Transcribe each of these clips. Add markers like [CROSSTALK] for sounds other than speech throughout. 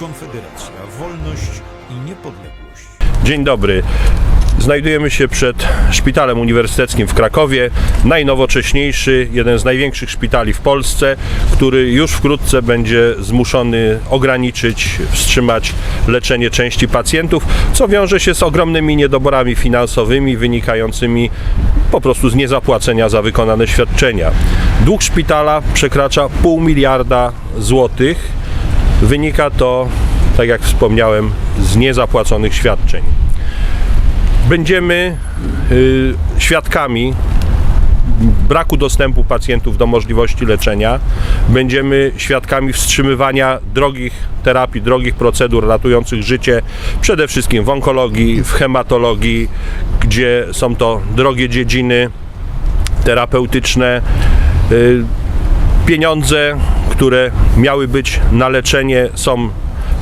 Konfederacja, wolność i niepodległość. Dzień dobry. Znajdujemy się przed Szpitalem Uniwersyteckim w Krakowie. Najnowocześniejszy, jeden z największych szpitali w Polsce, który już wkrótce będzie zmuszony ograniczyć, wstrzymać leczenie części pacjentów, co wiąże się z ogromnymi niedoborami finansowymi wynikającymi po prostu z niezapłacenia za wykonane świadczenia. Dług szpitala przekracza pół miliarda złotych. Wynika to, tak jak wspomniałem, z niezapłaconych świadczeń będziemy y, świadkami braku dostępu pacjentów do możliwości leczenia. Będziemy świadkami wstrzymywania drogich terapii, drogich procedur ratujących życie, przede wszystkim w onkologii, w hematologii, gdzie są to drogie dziedziny terapeutyczne. Y, Pieniądze, które miały być na leczenie, są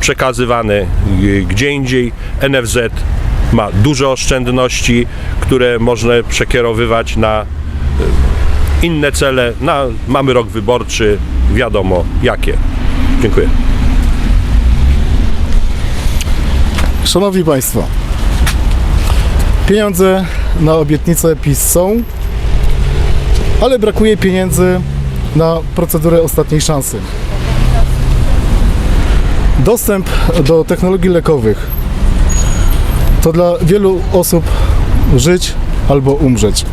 przekazywane y, gdzie indziej. NFZ ma duże oszczędności, które można przekierowywać na y, inne cele. Na, mamy rok wyborczy, wiadomo jakie. Dziękuję. Szanowni Państwo, pieniądze na obietnice PiS są, ale brakuje pieniędzy na procedurę ostatniej szansy. Dostęp do technologii lekowych to dla wielu osób żyć albo umrzeć.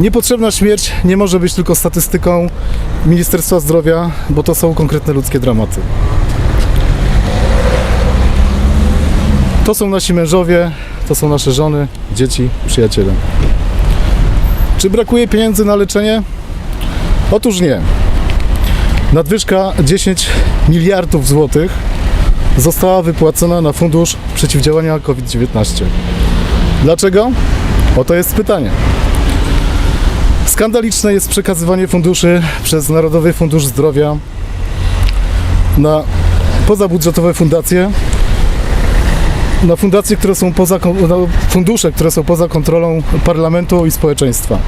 Niepotrzebna śmierć nie może być tylko statystyką Ministerstwa Zdrowia, bo to są konkretne ludzkie dramaty. To są nasi mężowie, to są nasze żony, dzieci, przyjaciele. Czy brakuje pieniędzy na leczenie? Otóż nie. Nadwyżka 10 miliardów złotych została wypłacona na fundusz przeciwdziałania COVID-19. Dlaczego? Oto jest pytanie. Skandaliczne jest przekazywanie funduszy przez Narodowy Fundusz Zdrowia na pozabudżetowe fundacje, na fundacje, które są poza, fundusze, które są poza kontrolą parlamentu i społeczeństwa.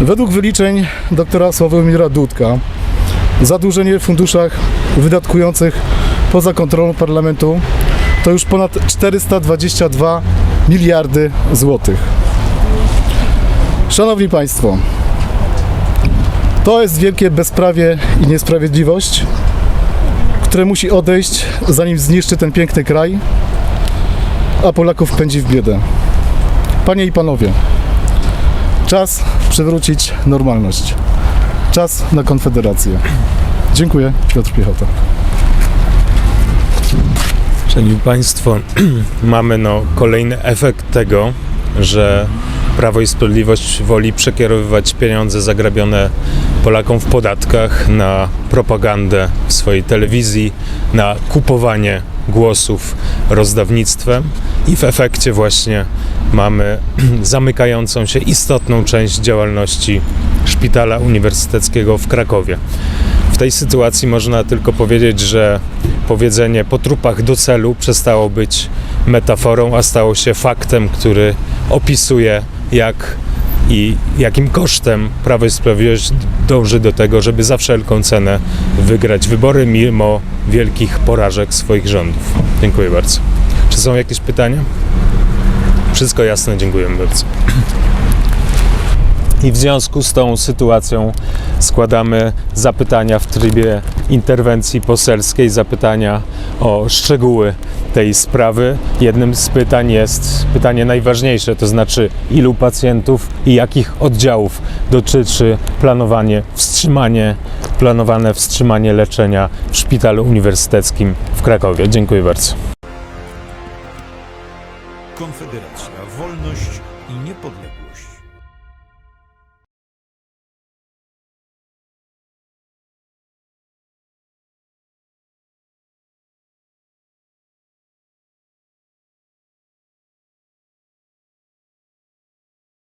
Według wyliczeń doktora Sławomira Dudka zadłużenie w funduszach wydatkujących poza kontrolą parlamentu to już ponad 422 miliardy złotych. Szanowni Państwo, to jest wielkie bezprawie i niesprawiedliwość, które musi odejść, zanim zniszczy ten piękny kraj, a Polaków pędzi w biedę. Panie i panowie, czas przywrócić normalność. Czas na konfederację. Dziękuję, Piotr Piechota. Szanowni Państwo, [CLEARS THROAT] mamy no kolejny efekt tego, że Prawo i Sprawiedliwość woli przekierowywać pieniądze zagrabione Polakom w podatkach na propagandę w swojej telewizji, na kupowanie głosów rozdawnictwem i w efekcie właśnie mamy [CLEARS THROAT] zamykającą się istotną część działalności Szpitala Uniwersyteckiego w Krakowie. W tej sytuacji można tylko powiedzieć, że powiedzenie po trupach do celu przestało być metaforą, a stało się faktem, który opisuje jak i jakim kosztem Prawo i Sprawiedliwość dąży do tego, żeby za wszelką cenę wygrać wybory mimo wielkich porażek swoich rządów. Dziękuję bardzo. Czy są jakieś pytania? Wszystko jasne, dziękuję bardzo. I w związku z tą sytuacją składamy zapytania w trybie interwencji poselskiej, zapytania o szczegóły tej sprawy. Jednym z pytań jest pytanie najważniejsze, to znaczy ilu pacjentów i jakich oddziałów dotyczy planowanie wstrzymanie, planowane wstrzymanie leczenia w Szpitalu Uniwersyteckim w Krakowie. Dziękuję bardzo. Konfederacja, wolność i niepodległość.